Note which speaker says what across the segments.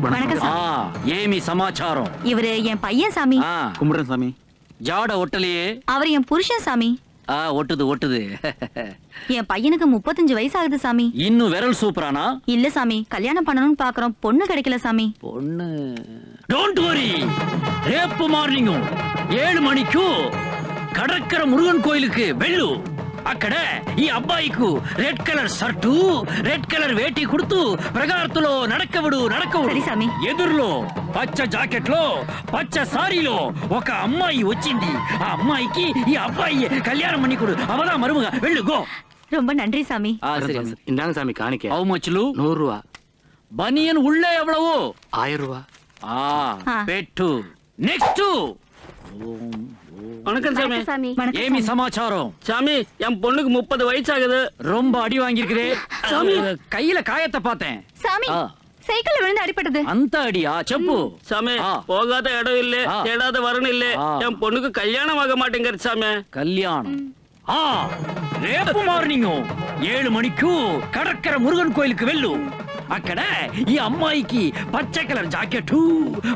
Speaker 1: வணக்கம். என் பையன் சாமி.
Speaker 2: ஆ.
Speaker 1: அவர் என் புருஷன் சாமி. என் பையனுக்கு முப்பத்தஞ்சு வயசு ஆகுது சாமி.
Speaker 2: இன்னும் விரல் சூப்பரானா?
Speaker 1: இல்ல சாமி கல்யாணம் பண்ணணும்னு பாக்குறோம். பொண்ணு கிடைக்கல சாமி.
Speaker 2: பொண்ணு. டோன்ட் வரி ஏழு மணிக்கும் கடற்கரை முருகன் கோயிலுக்கு வெள்ளு. అక్కడ ఈ అబ్బాయికు red colour shirt red colour వేటి కుడుతూ ప్రగార్తులో నడకవుడు నడకవుడు
Speaker 1: సరే, సామి.
Speaker 2: ఎదురులో పచ్చ జాకెట్ లో పచ్చ సారీలో ఒక అమ్మాయి వచ్చింది ఆ అమ్మాయికి ఈ అబ్బాయి కళ్యాణం మణికుడు అవదా మరుముగా వెళ్ళు గో
Speaker 1: ரொம்ப நன்றி சாமி
Speaker 3: இந்தாங்க சாமி காணிக்க
Speaker 2: హౌ మచ్లు
Speaker 3: நூறு ரூபா
Speaker 2: బనియన్ ఉళ్ళే ఎవడవు
Speaker 3: ஆயிரம் ரூபா
Speaker 2: ఆ
Speaker 1: ఆ.
Speaker 2: పెట్టు నెక్స్ట్
Speaker 4: வணக்கம் சாமி.
Speaker 1: ஏமி
Speaker 2: சமாச்சாரம்.
Speaker 1: சாமி
Speaker 4: என் பொண்ணுக்கு முப்பது வயசு ஆகுது
Speaker 2: ரொம்ப அடி வாங்கியிருக்குது. சாமி. கையில காயத்தை பார்த்தேன்.
Speaker 1: சாமி சைக்கிள் விழுந்து அடிபட்டது.
Speaker 2: அந்த அடியா? செப்பு.
Speaker 4: சாமி போகாத இடம் இல்ல. தேடாத வரணும் இல்ல. என் பொண்ணுக்கு கல்யாணம் ஆக மாட்டேங்கிற சாமி.
Speaker 2: கல்யாணம். ஆ. ஏழு மணிக்கு கடற்கரை முருகன் கோயிலுக்கு வெல்லும் అక్కడ ఈ అమ్మాయికి పచ్చ కలర్ జాకెట్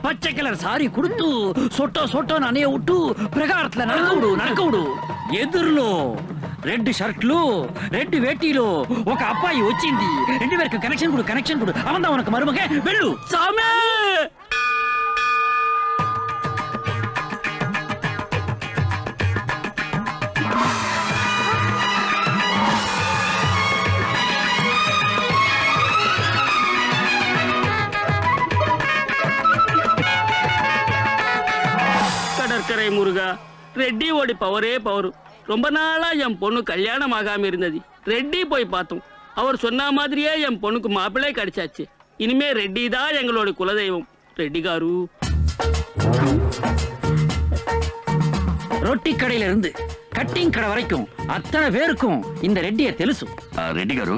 Speaker 2: పచ్చ కలర్ సారీ కుడుతు సొట్టో సొట్టో ననే ఉట్టు ప్రగార్తల నడకవుడు నడకవుడు ఎదురులో రెడ్ షర్ట్లు రెడ్ వేటీలు ఒక అబ్బాయి వచ్చింది. రెండు పేరు కనెక్షన్ కూడా కనెక్షన్ కూడా. అవందా మనకు మరుమగే వెళ్ళు.
Speaker 4: సామే! ராஜா ரெட்டியோட பவரே பவர் ரொம்ப நாளா என் பொண்ணு கல்யாணம் ஆகாம இருந்தது. ரெட்டி போய் பார்த்தோம். அவர் சொன்ன மாதிரியே என் பொண்ணுக்கு மாப்பிள்ளை கிடைச்சாச்சு. இனிமே ரெட்டி தான் எங்களோட குலதெய்வம். ரெட்டி காரு.
Speaker 2: ரொட்டி கடையில இருந்து கட்டிங் கடை வரைக்கும் அத்தனை பேருக்கும் இந்த ரெட்டிய
Speaker 5: தெலுசும் ரெட்டி
Speaker 2: காரு.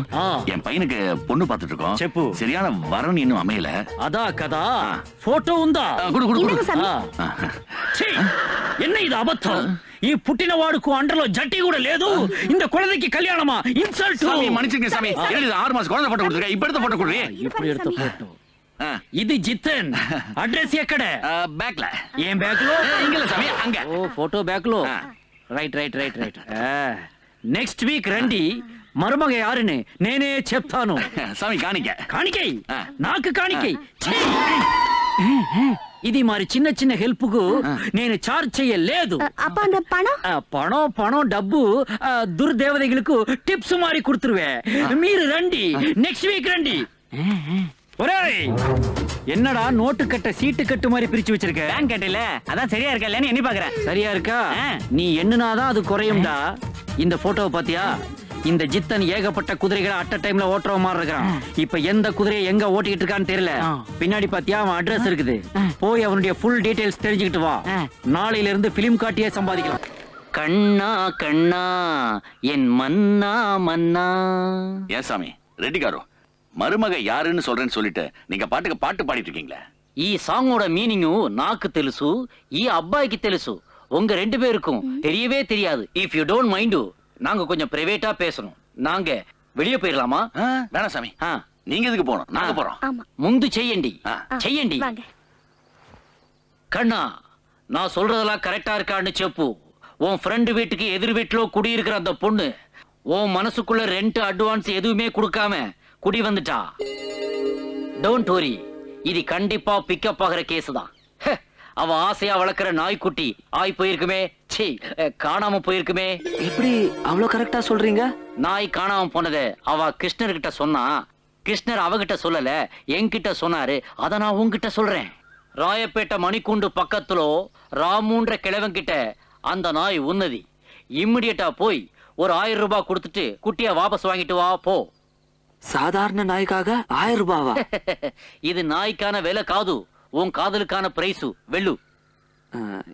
Speaker 5: என் பையனுக்கு பொண்ணு பார்த்துட்டு இருக்கோம்
Speaker 2: செப்பு.
Speaker 5: சரியான வரன் இன்னும் அமையல.
Speaker 2: அதா கதா?
Speaker 5: போட்டோவுந்தா குடு குடு
Speaker 2: என்ன ఇది అబద్ధం ఈ పుట్టినవాడుకు అండలో జట్టి కూడా లేదు இந்த குழந்தைக்கு கல்யாணமா இன்சல்ட்
Speaker 5: சாமி மன்னிச்சிருங்க சாமி என்னது ஆறு மாசம் குழந்தை போட்டோ கொடுத்துருக்க இப்ப எடுத்த போட்டோ கொடுறீ
Speaker 2: இப்ப எடுத்த போட்டோ இது ஜித்தன் அட்ரஸ் எக்கட
Speaker 5: பேக்ல
Speaker 2: ஏன்
Speaker 5: பேக்லோ இங்கல சாமி அங்க
Speaker 2: ஓ போட்டோ பேக்ல
Speaker 5: right
Speaker 2: right right right right next week రండి మరుమగ యారుని నేనే చెప్తాను
Speaker 5: స్వామి
Speaker 2: కానికే
Speaker 5: కానికై
Speaker 2: నాకు కానికై ఇది మరి చిన్న చిన్న హెల్ప్ కు నేను చార్జ్ చెయ్యలేదు
Speaker 6: அப்ப அந்த பணம்
Speaker 2: ఆ, పణం పణం డబ్బు ఆ, దుర్దేవతలకు టిప్స్ మారి కుడుతురువే మీరు రండి నెక్స్ట్ వీక్ రండి ஒரேய் என்னடா நோட்டு கட்ட சீட்டு கட்டு மாதிரி பிரிச்சு வச்சிருக்க
Speaker 4: பேங்க் கட்டில அதான் சரியா இருக்கா இல்லன்னு எண்ணி பாக்குறேன்
Speaker 2: சரியா இருக்கா
Speaker 4: ஆ.
Speaker 2: நீ எண்ணுனாதான் அது குறையும்டா இந்த போட்டோவை பாத்தியா இந்த ஜித்தன் ஏகப்பட்ட குதிரைகளை அட்ட டைம்ல ஓட்டுற மாதிரி இருக்கிறான். இப்ப எந்த குதிரையை எங்க ஓட்டிக்கிட்டு இருக்கான்னு தெரியல. பின்னாடி பாத்தியா அவன் அட்ரஸ் இருக்குது. போய் அவனுடைய ஃபுல் டீடைல்ஸ் தெரிஞ்சுக்கிட்டு வா. நாளையில இருந்து பிலிம் காட்டியே சம்பாதிக்கலாம். கண்ணா கண்ணா என் மன்னா மன்னா.
Speaker 5: ஏன் சாமி? ரெட்டிக்காரோ மருமக யாருன்னு சொல்றேன்னு சொல்லிட்டு நீங்க பாட்டுக்கு பாட்டு பாடிட்டு இருக்கீங்களே?
Speaker 2: ஈ சாங்கோட మీనింగ్ நாக்கு తెలుసు ఈ అబ్బాయికి తెలుసు உங்க ரெண்டு பேருக்கும் தெரியவே தெரியாது. ఇఫ్ யூ டோன்ட் மைண்டு நாங்க கொஞ்சம் பிரைவேட்டா பேசணும். நாங்க வெளியே போயிடலாமா
Speaker 5: வேணாம் சாமி. நீங்க எதுக்கு போனோம் நாங்க போறோம். முந்து
Speaker 2: செய்யண்டி.
Speaker 6: செய்யண்டி.
Speaker 2: கண்ணா நான் சொல்றதெல்லாம் கரெக்டா இருக்கான்னு செப்பு. உன் ஃப்ரெண்டு வீட்டுக்கு எதிர் வீட்டுல குடியிருக்கிற அந்த பொண்ணு உன் மனசுக்குள்ள ரெண்ட் அட்வான்ஸ் எதுவுமே கொடுக்காம குடி வந்துட்டா. டோன்ட் வரி இது கண்டிப்பா பிக்கப் ஆகிற கேஸ் தான். அவ ஆசையா வளர்க்குற நாய்க்குட்டி ஆய் போயிருக்குமே. அஹ், காணாம போயிருக்குமே.
Speaker 3: எப்படி அவ்வளவு கரெக்டா சொல்றீங்க?
Speaker 2: நாய் காணாம போனதை அவ கிருஷ்ணர்கிட்ட சொன்னா கிருஷ்ணர் அவகிட்ட சொல்லல என்கிட்ட சொன்னாரு அத நான் உன்கிட்ட சொல்றேன். ராயப்பேட்டை மணிக்கூண்டு பக்கத்துல ராமுன்ற கிழவன் கிட்ட அந்த நாய் உன்னதி. இம்மிடியட்டா போய் ஒரு ஆயிரம் ரூபாய் கொடுத்துட்டு குட்டிய வாபஸ் வாங்கிட்டு வா போ.
Speaker 3: சாதாரண நாய்க்காக ஆயிரம் ரூபாவா?
Speaker 2: இது நாய்க்கான விலை காது உன் காதலுக்கான பிரைஸு வெள்ளு.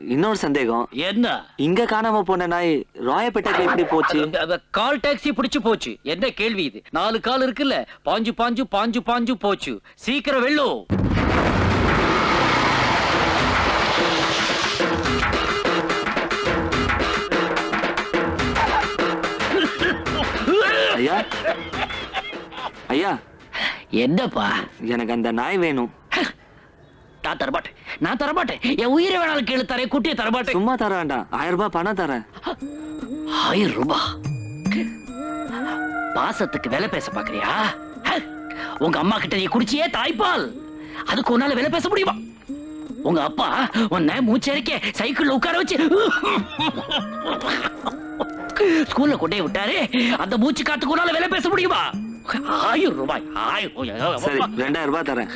Speaker 3: இன்னொரு சந்தேகம்.
Speaker 2: என்ன?
Speaker 3: இங்க காணாம போன நாய் ராயப்பேட்டைக்கு எப்படி போச்சு?
Speaker 2: கால் டாக்ஸி பிடிச்சு போச்சு. என்ன கேள்வி இது? நாலு கால் இருக்குல்ல? பாஞ்சு பாஞ்சு பாஞ்சு பாஞ்சு போச்சு. சீக்கிரம் வெள்ளு
Speaker 3: ஐயா? ஐயா?
Speaker 2: என்னப்பா?
Speaker 3: எனக்கு அந்த நாய் வேணும்.
Speaker 2: நான் தரமாட்டேன் நான் தரமாட்டேன் என் உயிரை வேணாலும் கேளு தரேன் குட்டியை தரமாட்டேன்
Speaker 3: சும்மா தர வேண்டாம். ஆயிரம் ரூபாய் பணம் தரேன்.
Speaker 2: ஆயிரம் ரூபாய் பாசத்துக்கு விலை பேச பாக்குறியா? உங்க அம்மா கிட்ட நீ குடிச்சியே தாய்ப்பால். அதுக்கு உன்னால விலை பேச முடியுமா? உங்க அப்பா உன்னை மூச்சரிக்க சைக்கிள்ல உட்கார வச்சு ஸ்கூல்ல கொண்டே விட்டாரு. அந்த மூச்சு காத்துக்கு உன்னால விலை பேச முடியுமா? ஆயிரம் ரூபாய் ஆயிரம்
Speaker 3: ரெண்டாயிரம் ரூபாய் தரேன்.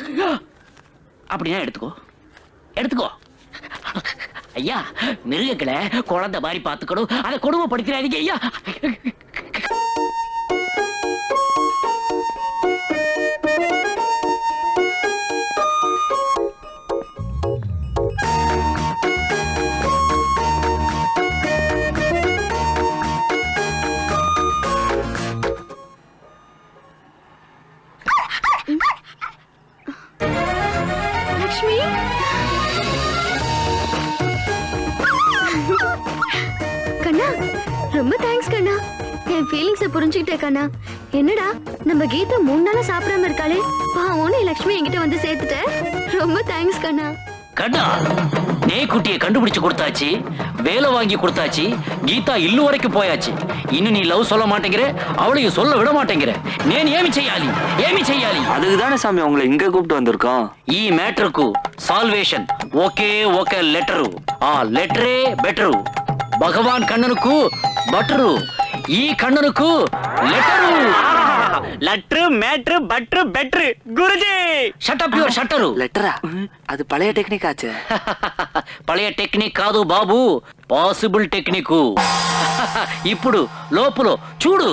Speaker 2: அப்படின்னா எடுத்துக்கோ. எடுத்துக்கோ. ஐயா மிருகங்களை குழந்தை மாதிரி பார்த்துக்கணும். அதை கொடுமைப்படுத்தினாதீங்க ஐயா.
Speaker 6: என்னடா நம்ம கீதா மூணு நாளா சாப்பிடாம இருக்காளே? பாவோன்னு லட்சுமி என்கிட்ட வந்து சேர்த்துட்ட. ரொம்ப தேங்க்ஸ் கண்ணா.
Speaker 2: கண்ணா நே குட்டியை கண்டுபிடிச்சு கொடுத்தாச்சு வேலை வாங்கி கொடுத்தாச்சு கீதா இல்லு வரைக்கும் போயாச்சு. இன்னும் நீ லவ் சொல்ல மாட்டேங்கிற அவளையும் சொல்ல விட மாட்டேங்கிற. நேன் ஏமி செய்யாலி ஏமி
Speaker 3: செய்யாலி அதுக்குதானே சாமி உங்களை இங்க கூப்பிட்டு வந்திருக்கோம்?
Speaker 2: ஈ மேட்டருக்கு சால்வேஷன் ஓகே ஓகே லெட்டரு ஆ லெட்டரே பெட்டரு பகவான் கண்ணனுக்கு பட்டரு ஈ e கண்ணனுக்கு
Speaker 4: letter. Letter matter butter better.
Speaker 2: Guruji! Shut up
Speaker 3: your shutter letter? అది పழைయ టెక్నిక్ ఆచే
Speaker 2: పழைయ టెక్నిక్ కాదు బాబు. Possible technique. ఇప్పుడు లోపల చూడు.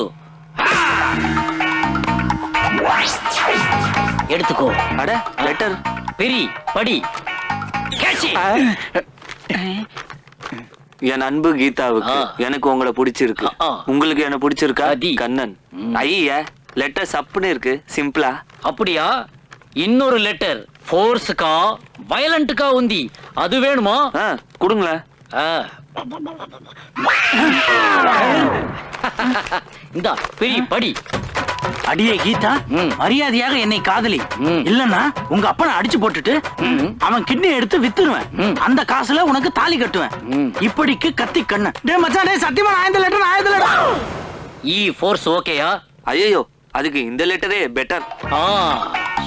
Speaker 3: ఎడుతుకో. అడ
Speaker 2: లెటర్. పెరి పడి.
Speaker 3: என் அன்பு கீதாவுக்கு. எனக்கு உங்களை பிடிச்சிருக்கு. உங்களுக்கு என்ன பிடிச்சிருக்கா. கண்ணன். ஐய லெட்டர் சப்புன்னு இருக்கு. சிம்பிளா
Speaker 2: அப்படியா? இன்னொரு லெட்டர் ஃபோர்ஸுக்கா வயலண்ட்டுக்கா ఉంది அது வேணுமா?
Speaker 3: ஆ கொடுங்களேன்.
Speaker 2: இந்தா பெரி படி.
Speaker 7: அடியே கீதா
Speaker 2: ம்.
Speaker 7: மரியாதையாக என்னை காதலி
Speaker 2: ம்.
Speaker 7: இல்லன்னா உங்க அப்பனை அடிச்சு போட்டுட்டு
Speaker 2: ம்.
Speaker 7: அவன் கிட்னி எடுத்து வித்துருவேன்
Speaker 2: ம்.
Speaker 7: அந்த காசுல உனக்கு தாலி கட்டுவேன்
Speaker 2: ம்.
Speaker 7: இப்படிக்கு கத்தி கண்ணு டேய் மச்சான் டேய் சத்தியமா நான் இந்த லெட்டர் நான் இந்த லெட்டர்
Speaker 2: ఈ ఫోర్స్ ఓకేయా
Speaker 3: ஐயோ அதுக்கு இந்த லெட்டரே பெட்டர்
Speaker 2: ఆ,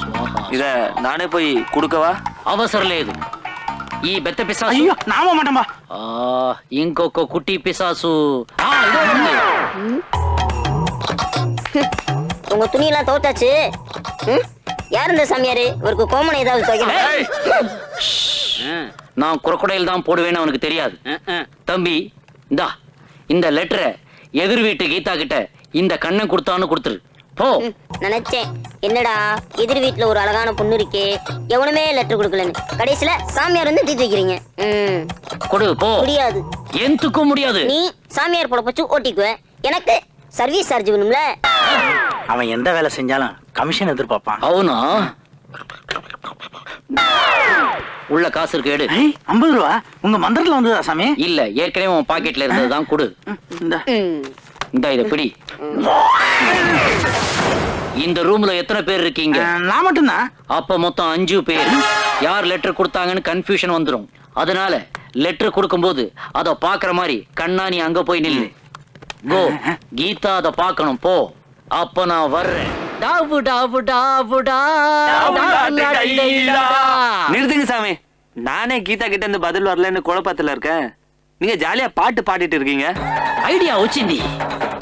Speaker 2: స్వాహా.
Speaker 3: இத நானே போய் கொடுக்கவா
Speaker 2: అవసరం లేదు ఈ బెత్త పిశాసు
Speaker 7: ஐயோ நாம மாட்டேன்பா
Speaker 2: ఆ, ఇంకొక కుట్టి పిశాసు ఆ, ఇదో ఉంది.
Speaker 8: உங்க துணியெல்லாம் ம்? யார் இந்த சாமியாரு? இவருக்கு கோமனை ஏதாவது துவைக்கணும்.
Speaker 2: நான் குரக்கொடையில் தான் போடுவேன்னு அவனுக்கு தெரியாது. தம்பி இந்தா இந்த லெட்டரை எதிர் வீட்டு கீதா கிட்ட இந்த கண்ணன் கொடுத்தான்னு கொடுத்துரு. போ.
Speaker 8: நினைச்சேன். என்னடா எதிர் வீட்டுல ஒரு அழகான பொண்ணு இருக்கே. எவனுமே லெட்டர் கொடுக்கலன்னு. கடைசியில சாமியார் வந்து தீட்டு வைக்கிறீங்க. ம்.
Speaker 2: கொடு போ.
Speaker 8: முடியாது.
Speaker 2: எந்துக்கும் முடியாது.
Speaker 8: நீ சாமியார் போட வச்சு ஓட்டிக்குவ. எனக்கு சர்வீஸ் சார்ஜ் வேணும்ல.
Speaker 7: அவன் எந்த வேலை செஞ்சாலும் கமிஷன் எதிர்பார்ப்பான்.
Speaker 2: அவனா? உள்ள காசு இருக்கு எடு.
Speaker 7: ஐம்பது ரூபா? உங்க மந்திரத்துல வந்ததா சாமி?
Speaker 2: இல்ல ஏற்கனவே உன் பாக்கெட்ல இருந்ததுதான் கொடு.
Speaker 7: இந்த.
Speaker 2: இத பிடி. இந்த ரூம்ல எத்தனை பேர் இருக்கீங்க?
Speaker 7: நான் மட்டும்தான்.
Speaker 2: அப்ப மொத்தம் அஞ்சு பேர். யார் லெட்டர் கொடுத்தாங்கன்னு கன்ஃபியூஷன் வந்துடும் அதனால லெட்டர் கொடுக்கும்போது அதை பாக்குற மாதிரி கண்ணாணி அங்க போய் நில்லு. கோ கீதா அதை பார்க்கணும். போ. அப்ப நான் வர்றேன். டாபு டாபு டாபு டா.
Speaker 3: நிறுத்துங்க சாமி. நானே கீதா கிட்ட இருந்து பதில் வரலன்னு குழப்பத்துல இருக்கேன். நீங்க ஜாலியா பாட்டு பாடிட்டு இருக்கீங்க.
Speaker 2: ஐடியா வச்சிண்டி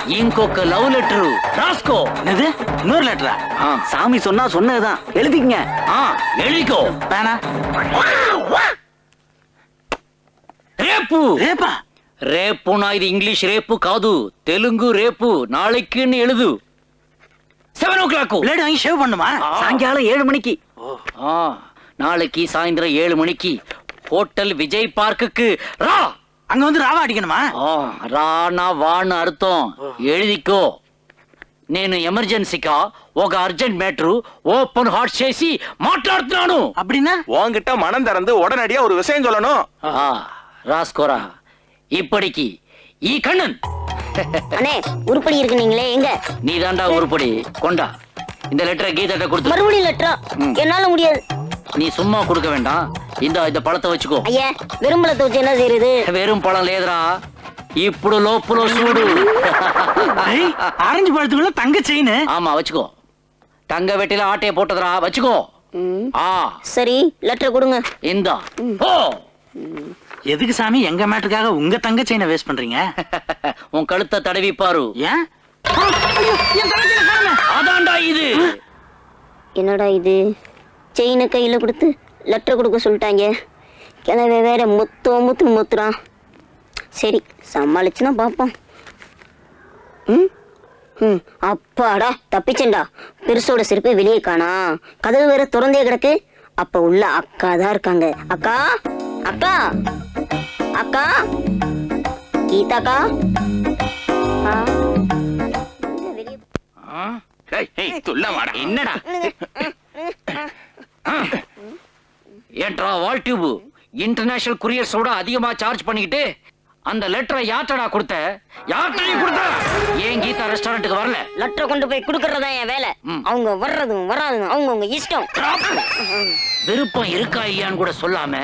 Speaker 2: இங்கொக்க லவ் லெட்டரு ராஸ்கோ.
Speaker 7: என்னது? இன்னொரு லெட்டரா சாமி சொன்னா சொன்னதுதான். எழுதிக்கங்க.
Speaker 2: ஆ எழுதிக்கோ.
Speaker 7: பேனா? ரேப்பு.
Speaker 2: ரேப்பா? ரேப்புனா இது இங்கிலீஷ் ரேப்பு காது. தெலுங்கு ரேப்பு. நாளைக்குன்னு எழுது. செவன் ஓ கிளாக்
Speaker 7: பிளேடு வாங்கி ஷேவ் பண்ணுமா? சாயங்காலம் ஏழு மணிக்கு.
Speaker 2: நாளைக்கு சாயந்தரம் ஏழு மணிக்கு ஹோட்டல் விஜய் பார்க்குக்கு ரா.
Speaker 7: அங்க வந்து ராவா அடிக்கணுமா?
Speaker 2: ராணா வான்னு அர்த்தம். எழுதிக்கோ. నేను ఎమర్జెన్సీగా ఒక అర్జెంట్ మ్యాటర్ ఓపెన్ హార్ట్ చేసి మాట్లాడుతున్నాను
Speaker 9: అప్పుడినా వాంగిட்ட మనం తెరందు ఉడనడియా ఒక విషయం
Speaker 2: చొలను రాసుకోరా ఇప్పటికి ఈ கண்ணன்.
Speaker 8: அண்ணே உருப்படி இருக்கு நீங்களே எங்க?
Speaker 2: நீ தாண்டா உருப்படி. கொண்டா. இந்த லெட்டரை கீதாட்ட கொடுத்து
Speaker 8: மறுபடியும் லெட்டரா என்னால முடியாது.
Speaker 2: நீ சும்மா கொடுக்க வேண்டாம். இந்த இந்த பழத்தை வச்சுக்கோ.
Speaker 8: ஐயா வெறும் பழத்தை வச்சு என்ன செய்யறது
Speaker 2: வெறும் பழம் லேதுரா இப்படி லோப்புல
Speaker 7: சூடு. ஆரஞ்சு பழத்துக்குள்ள தங்க చైన్
Speaker 2: ஆமா வச்சுக்கோ. தங்க வெட்டில ஆட்டைய போட்டதுடா. வச்சுக்கோ. ஆ.
Speaker 8: சரி லெட்டர் கொடுங்க.
Speaker 2: இந்தா. ஓ
Speaker 7: எதுக்கு சாமி? எங்க மேட்டுக்காக உங்க தங்க செயினை வேஸ்ட் பண்றீங்க?
Speaker 2: உன் கழுத்தை தடவி பாரு.
Speaker 7: ஏன்.
Speaker 2: அதான்டா இது.
Speaker 8: என்னடா இது? செயினை கையில் கொடுத்து லெட்டர் கொடுக்க சொல்லிட்டாங்க. கிளவே வேற முத்தோ முத்துன்னு முத்துறான் சரி சமாளிச்சுனா பார்ப்போம். ம்? ம் அப்பாடா தப்பிச்சேன்டா. பெருசோட செருப்பை வெளியே காணா. கதவு வேற திறந்தே கிடக்கு. அப்ப உள்ள அக்கா தான் இருக்காங்க. அக்கா அக்கா. அக்கா? கீதாக்கா?
Speaker 2: என்னடா? ஏன்டா வால் டியூப்? இன்டர்நேஷனல் குரியர்ஸோட அதிகமா சார்ஜ் பண்ணிக்கிட்டு அந்த லெட்டரை யார்ட்டடா கொடுத்த? யார்ட்டையும் கொடுத்த? ஏன் கீதா ரெஸ்டாரண்ட்டுக்கு வரல?
Speaker 8: லெட்டர் கொண்டு போய் கொடுக்கறதா என் வேலை? அவங்க வர்றதும் வராதும் அவங்கவுங்க இஷ்டம்.
Speaker 2: விருப்பம் இருக்கா இல்லையான்னு கூட சொல்லாம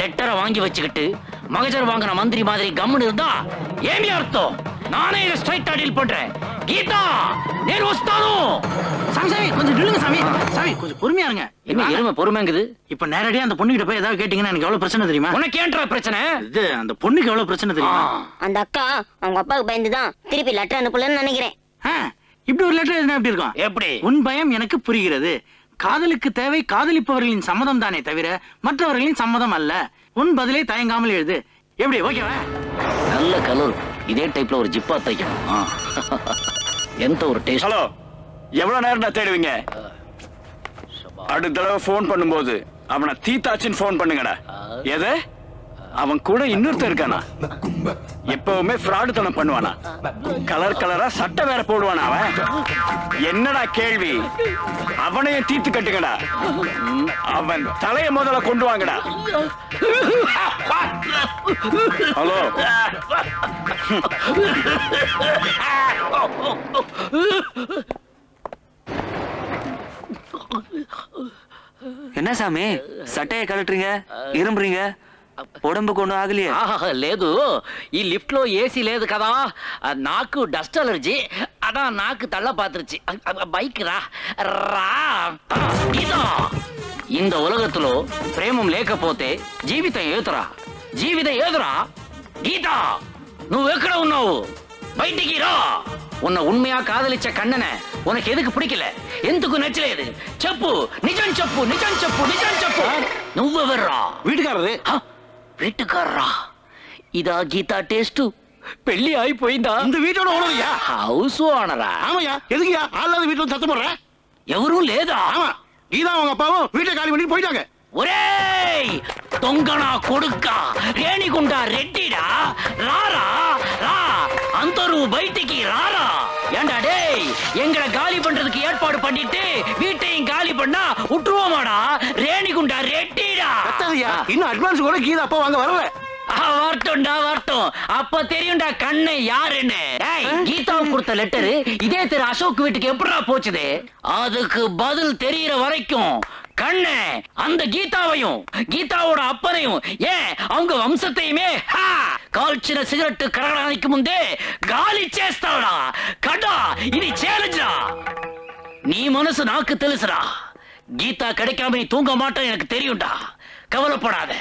Speaker 2: லெட்டரை வாங்கி வச்சுக்கிட்டு மகஜர் வாங்கின மந்திரி மாதிரி கம்முன்னு இருந்தா ஏமி அர்த்தம்? நானே இதை ஸ்ட்ரைட்டா டீல் பண்றேன். கீதா நேரு வஸ்தானு
Speaker 7: சாமி சாமி கொஞ்சம் நில்லுங்க சாமி. சாமி கொஞ்சம் பொறுமையா இருங்க.
Speaker 2: என்ன எருமை பொறுமைங்குது
Speaker 7: இப்ப நேரடியா அந்த பொண்ணுகிட்ட போய் ஏதாவது கேட்டீங்கன்னா எனக்கு எவ்வளவு பிரச்சனை தெரியுமா?
Speaker 2: உனக்கு ஏன்டா பிரச்சனை?
Speaker 7: இது அந்த பொண்ணுக்கு எவ்வளவு பிரச்சனை தெரியுமா?
Speaker 8: அந்த அக்கா அவங்க அப்பாவுக்கு பயந்துதான் திருப்பி லெட்டர் அனுப்பலன்னு நினைக்கிறேன்.
Speaker 7: இப்படி ஒரு லெட்டர் எழுதினா எப்படி இருக்கும்?
Speaker 2: எப்படி?
Speaker 7: உன் பயம் எனக்கு புரிகிறது. காதலுக்கு தேவை காதலிப்பவர்களின் சம்மதம் தானே தவிர மற்றவர்களின் சம்மதம் அல்ல. உன் பதிலை தயங்காமல் எழுது. எப்படி ஓகேவா
Speaker 2: நல்ல கலர். இதே டைப்ல ஒரு ஜிப்பா தைக்கணும். ஆ. எந்த ஒரு டேஸ்ட்
Speaker 9: ஹலோ எவ்வளவு நேரம் நான் தேடுவீங்க அடுத்த தடவை ஃபோன் பண்ணும்போது அவனை தீத்தாச்சின்னு ஃபோன் பண்ணுங்கடா. எது? அவன் கூட இன்னொருத்தன் இருக்கானா? எப்பவுமே ஃப்ராடுத்தனம் பண்ணுவானா? கலர் கலரா சட்டை வேற போடுவானா அவன்? என்னடா கேள்வி? அவனையும் தீத்து கட்டுங்கடா. அவன் தலைய முதல்ல கொண்டு வாங்கடா. ஹலோ.
Speaker 3: என்ன சாமி? சட்டையை கழட்டுறீங்க? இரும்புறீங்க? ఉడంబకుండా ఆగలియా?
Speaker 2: ఆహా, లేదు. ఈ లిఫ్ట్లో ఏసీ లేదు కదా. నాకు డస్ట్ అలర్జీ అదా నాకు తల్ల பாத்துருச்சு బైక్ రా. ரா இதோ இந்த ప్రేమం లేకపోతే జీవితం ఏదురా జీవితం ఏదురా? గీత నువ్వెక్కడ ఉన్నావు? బయటికి రా. ఉన్న உண்மையா காதலிச்ச கண்ணனை உனக்கு எதுக்கு பிடிக்கல ఎందుకు నచ్చలేదు? చెప్పు. నిజం చెప్పు నిజం చెప్పు నిజం చెప్పు. నువ్వెవర్రా? వీటికారది? வீட்டுக்காரரா? இதா கீதா டேஸ்ட். பெள்ளி ஆகி போயிருந்தா?
Speaker 7: இந்த வீட்டோட ஓனரியா
Speaker 2: ஹவுஸ் ஓனரா
Speaker 7: ஆமாயா எதுக்குயா ஆளாத வீட்டுல சத்தம் போடுற?
Speaker 2: எவரும் லேதா?
Speaker 7: ஆமா. கீதா அவங்க அப்பாவும் வீட்டை காலி பண்ணி போயிட்டாங்க.
Speaker 2: ஒரே! தொங்கனா கொடுக்கா. ரேணி குண்டா ரெட்டிடா. ரா ரா ரா. అంతరు బయటికి రారా ஏன்டா டேய் எங்கள காலி பண்றதுக்கு ஏற்பாடு பண்ணிட்டு வீட்டையும் காலி பண்ணா உற்றுவோமாடா? ரேணிகுண்டா ரெட்டிடா.
Speaker 7: இன்னும் அட்வான்ஸ் கூட கீதா அப்போ வாங்க வரல.
Speaker 2: வரட்டும்டா வரட்டும். அப்ப தெரியும்டா கண்ணை யாருன்னு. கீதாவும் கொடுத்த லெட்டரு இதே திரு அசோக் வீட்டுக்கு எப்படா போச்சுது? அதுக்கு பதில் தெரியற வரைக்கும் கண்ணு அந்த கீதாவையும் கீதாவோட அப்பனையும் ஏன் அவங்க வம்சத்தையுமே కాల్చిన సిగరెట్ కరగడానికి ముందే గాలి చేస్తావుడా కడా ఇది ఛాలెంజ్రా నీ మనసు నాకు తెలుసురా கீதா கிடைக்காம நீ தூங்க மாட்டேன் எனக்கு தெரியும்டா கவலைப்படாத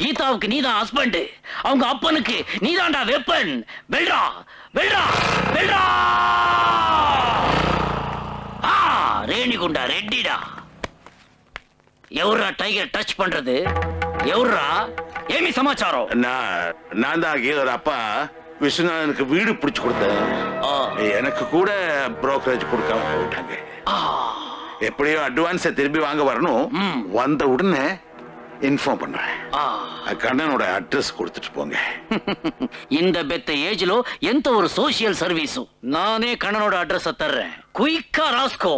Speaker 2: கீதாவுக்கு நீதான் ஹஸ்பண்ட் அவங்க அப்பனுக்கு நீதான்டா வெப்பன் வெல்றா வெல்றா வெல்றா ஆ ரேணிகுண்டா ரெட்டிடா எவரா டைகர் டச் பண்றது எவரா ஏமி சமாச்சாரம்
Speaker 10: நான் நான் தான் கீதோட அப்பா விஸ்வநாதனுக்கு வீடு பிடிச்சு கொடுத்தேன்
Speaker 2: ஆ.
Speaker 10: எனக்கு கூட புரோக்கரேஜ் கொடுக்காம போயிட்டாங்க
Speaker 2: ஆ,
Speaker 10: எப்படியோ அட்வான்ஸை திரும்பி வாங்க வரணும்
Speaker 2: ம்.
Speaker 10: வந்த உடனே இன்ஃபார்ம் பண்றேன்
Speaker 2: ஆ.
Speaker 10: கண்ணனோட அட்ரஸ் கொடுத்துட்டு போங்க
Speaker 2: இந்த பெத்த ஏஜ்ல ఎంత ஒரு சோசியல் சர்வீஸ் நானே கண்ணனோட அட்ரஸ் தர்றேன் குயிக்கா Roscoe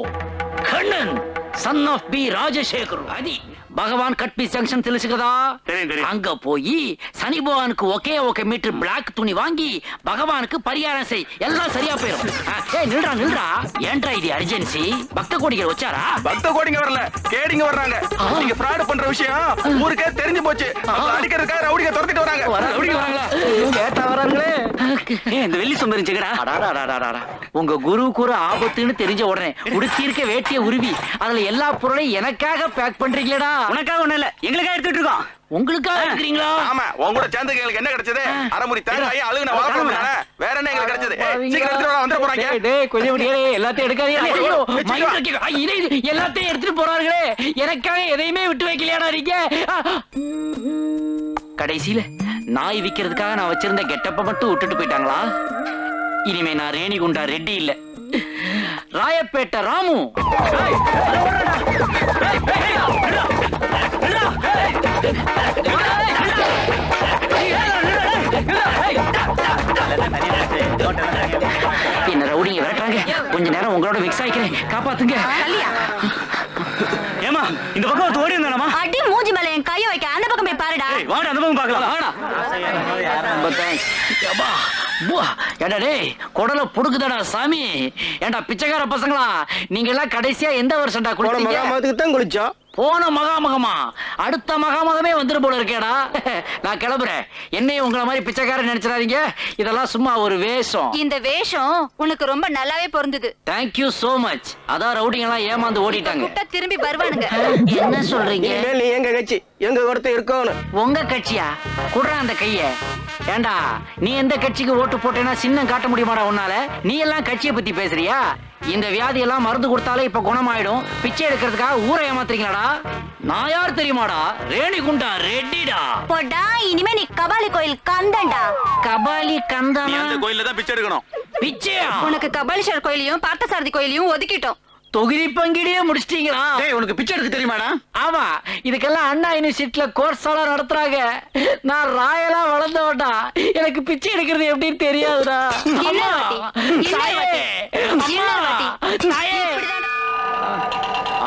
Speaker 2: Kannan son of P Rajasekhar అది பகவான் கட்பி ஜங்ஷன்
Speaker 3: தெரிஞ்சுக்கதா?
Speaker 2: அங்க போய் சனி பகவானுக்கு ஒகே ஒகே மீட்டர் பிளாக் துணி வாங்கி பகவானுக்கு பரிகாரம் செய். எல்லாம் சரியா போயிடும். ஏய் நில்றா நில்றா. ஏன்டா இது அர்ஜென்சி பக்த கோடிகள் வச்சாரா?
Speaker 9: பக்த கோடிங்க வரல. கேடிங்க வர்றாங்க. நீங்க ஃப்ராட் பண்ற விஷயம் ஊருக்கே தெரிஞ்சு போச்சு. அடிக்கிறதுக்காக ரவுடிங்க துரத்திட்டு வராங்க.
Speaker 2: ரவுடிங்க வராங்களா?
Speaker 3: கேட்டா வராங்களே? இந்த வெள்ளி
Speaker 2: சொம்பு உங்க குரு ஒரு ஆபத்துன்னு தெரிஞ்ச உடனே உடுத்தி இருக்க வேட்டிய உருவி அதுல எல்லா பொருளையும் எனக்காக பேக் பண்றீங்களா
Speaker 3: உனக்காக ஒண்ணு இல்ல எங்களுக்காக எடுத்துட்டு இருக்கோம்
Speaker 2: உங்களுக்காக இருக்கிறீங்களா
Speaker 9: ஆமா உங்க கூட சேர்ந்து எங்களுக்கு என்ன கிடைச்சது அரைமுடி தேங்காய் அழுகுன வாழைப்பழம். வேற என்ன எங்களுக்கு கிடைச்சது சீக்கிரம் எடுத்துட்டு வா, வந்துட போறாங்க
Speaker 2: டேய், கொஞ்சம் முடியாது எல்லாத்தையும் எடுக்காதீங்க ஐயோ, மைண்ட் எல்லாத்தையும் எடுத்துட்டு போறார்களே எனக்காக எதையுமே விட்டு வைக்கலையாடா நீங்க. கடைசியில நாய் விக்கிறதுக்காக நான் வச்சிருந்த கெட்டப்ப மட்டும் விட்டுட்டு போயிட்டாங்களா இனிமே நான் ரேணிகுண்டா ரெட்டி இல்ல ராயப்பேட்டை ராமு என்ன ரவுடிங்க விரட்டுறாங்க? கொஞ்ச நேரம் உங்களோட மிக்ஸ் ஆயிக்கிறேன். காப்பாத்துங்க.
Speaker 3: ஏமா இந்த பக்கம் ஓடி இருந்தானமா
Speaker 1: அடி மூஞ்சி மேல என் கையை வைக்க அந்த பக்கம் போய் பாருடா.
Speaker 3: வாடா அந்த பக்கம் பார்க்கலாம்.
Speaker 2: வாடா. ரொம்ப டேய் குடல புடுக்குதடா சாமி. ஏண்டா பிச்சைக்கார பசங்களா நீங்க எல்லாம் கடைசியா எந்த வருஷம்டா குளிச்சீங்க?
Speaker 4: தான் குளிச்சோம்.
Speaker 2: போன மகாமகமா? அடுத்த மகாமகமே வந்துரு போல இருக்கேடா. நான் கிளம்புறேன். என்னையும் உங்கள மாதிரி பிச்சைக்காரன் நினைச்சிடாதீங்க. இதெல்லாம் சும்மா ஒரு வேஷம்.
Speaker 1: இந்த வேஷம் உனக்கு ரொம்ப நல்லாவே பொருந்தது.
Speaker 2: தேங்க்யூ சோ மச் அதான் ரவுடிங்க எல்லாம் ஏமாந்து ஓடிட்டாங்க.
Speaker 1: கூப்பிட்டா திரும்பி வருவானுங்க.
Speaker 2: என்ன சொல்றீங்க?
Speaker 4: நீ எங்க கட்சி? எங்க ஒருத்தர் இருக்கணும்.
Speaker 2: உங்க கட்சியா? குடுறா அந்த கைய. ஏண்டா நீ எந்த கட்சிக்கு ஓட்டு போட்டேன்னா சின்னம் காட்ட முடியுமாடா உன்னால? நீ எல்லாம் கட்சியை பத்தி பேசுறியா? இந்த வியாதி எல்லாம் மருந்து கொடுத்தாலே இப்ப குணமாயிடும். பிச்சை எடுக்கிறதுக்காக ஊரை ஏமாத்துறீங்களாடா? நான் யார் தெரியுமாடா? ரேணிகுண்டா ரெட்டிடா.
Speaker 1: போடா இனிமே நீ கபாலி கோயில் கந்தண்டா
Speaker 2: கபாலி கந்தனா?
Speaker 9: அந்த கோயில்ல தான் பிச்சை எடுக்கணும்.
Speaker 2: பிச்சையா?
Speaker 1: உனக்கு கபாலீஸ்வர் கோயிலையும் பார்த்தசாரதி கோயிலையும் ஒதுக்கிட்டோம்.
Speaker 2: தொகுதி பங்கீடியே முடிச்சிட்டீங்களா?
Speaker 7: டேய் உனக்கு பிச்சை எடுக்க தெரியுமாடா?
Speaker 2: ஆமா இதுக்கெல்லாம் அண்ணா யூனிவர்சிட்டில கோர்ஸ் எல்லாம் நடத்துறாங்க. நான் ராயலா வளர்ந்தவன்டா. எனக்கு பிச்சை எடுக்கிறது எப்படின்னு தெரியாதுடா.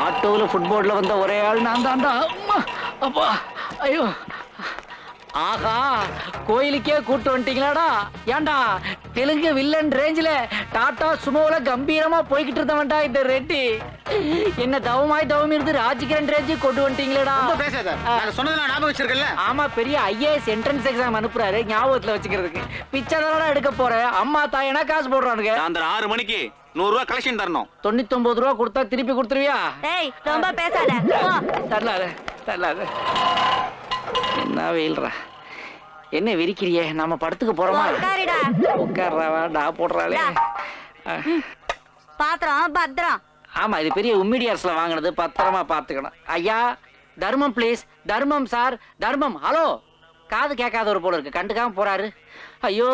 Speaker 2: ஆட்டோல ஃபுட்போர்ட்ல வந்த ஒரே ஆள் நான் தான்டா. அம்மா அப்பா ஐயோ. ஆஹா கோயிலுக்கே கூட்டு வந்துட்டீங்களாடா. ஏன்டா தெலுங்கு வில்லன் ரேஞ்சில டாடா சுமோல கம்பீரமா போய்கிட்டு இருந்தவன்டா இந்த ரெட்டி. என்ன தவமாய் தவம் இருந்து ராஜகிரண் ரேஞ்சு கொண்டு வந்துட்டீங்களேடா.
Speaker 7: பேசாத. நாங்க சொன்னதெல்லாம் ஞாபகம் வச்சிருக்கல
Speaker 2: ஆமா பெரிய ஐஏஎஸ் என்ட்ரன்ஸ் எக்ஸாம் அனுப்புறாரு. ஞாபகத்துல வச்சுக்கிறதுக்கு. பிச்சை தானடா எடுக்க போறேன் அம்மா தாயனா காசு போடுறானுங்க.
Speaker 9: அந்த ஆறு மணிக்கு நூறு ரூபாய் கலெக்ஷன் தரணும்.
Speaker 2: தொண்ணூத்தொன்பது ரூபா கொடுத்தா திருப்பி கொடுத்துருவியா?
Speaker 1: ரொம்ப பேசாத.
Speaker 2: தரலாத தரலாத. என்ன வெயில்ரா? என்ன விரிக்கிறியே நம்ம படத்துக்கு போறோமா. உட்கார்றா டா போடுறாளே.
Speaker 1: பாத்திரம் பத்திரம்.
Speaker 2: ஆமா இது பெரிய உம்மிடியார்ஸ்ல வாங்கினது. பத்திரமா பாத்துக்கணும். ஐயா தர்மம் ப்ளீஸ் தர்மம் சார் தர்மம். ஹலோ. காது கேட்காத ஒரு போல இருக்கு. கண்டுக்காம போறாரு. ஐயோ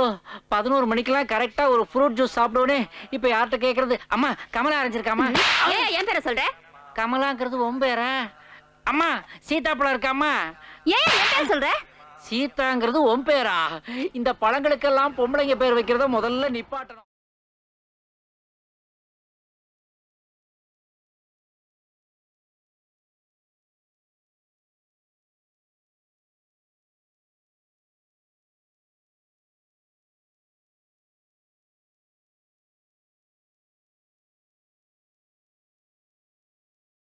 Speaker 2: பதினோரு மணிக்கெல்லாம் கரெக்டா ஒரு ஃப்ரூட் ஜூஸ் சாப்பிடுவோனே. இப்ப யார்கிட்ட கேக்குறது? அம்மா கமலா அரைஞ்சிருக்காமா
Speaker 1: ஏன் பேரை சொல்ற?
Speaker 2: கமலாங்கிறது ஒம்பேரா அம்மா சீதாப்பழம் இருக்காம்மா
Speaker 1: ஏன் என் பேர் சொல்ற?
Speaker 2: சீதாங்கிறது ஒம்பேரா இந்த பழங்களுக்கெல்லாம் பொம்பளைங்க பேர் வைக்கிறத முதல்ல நிப்பாட்டணும்.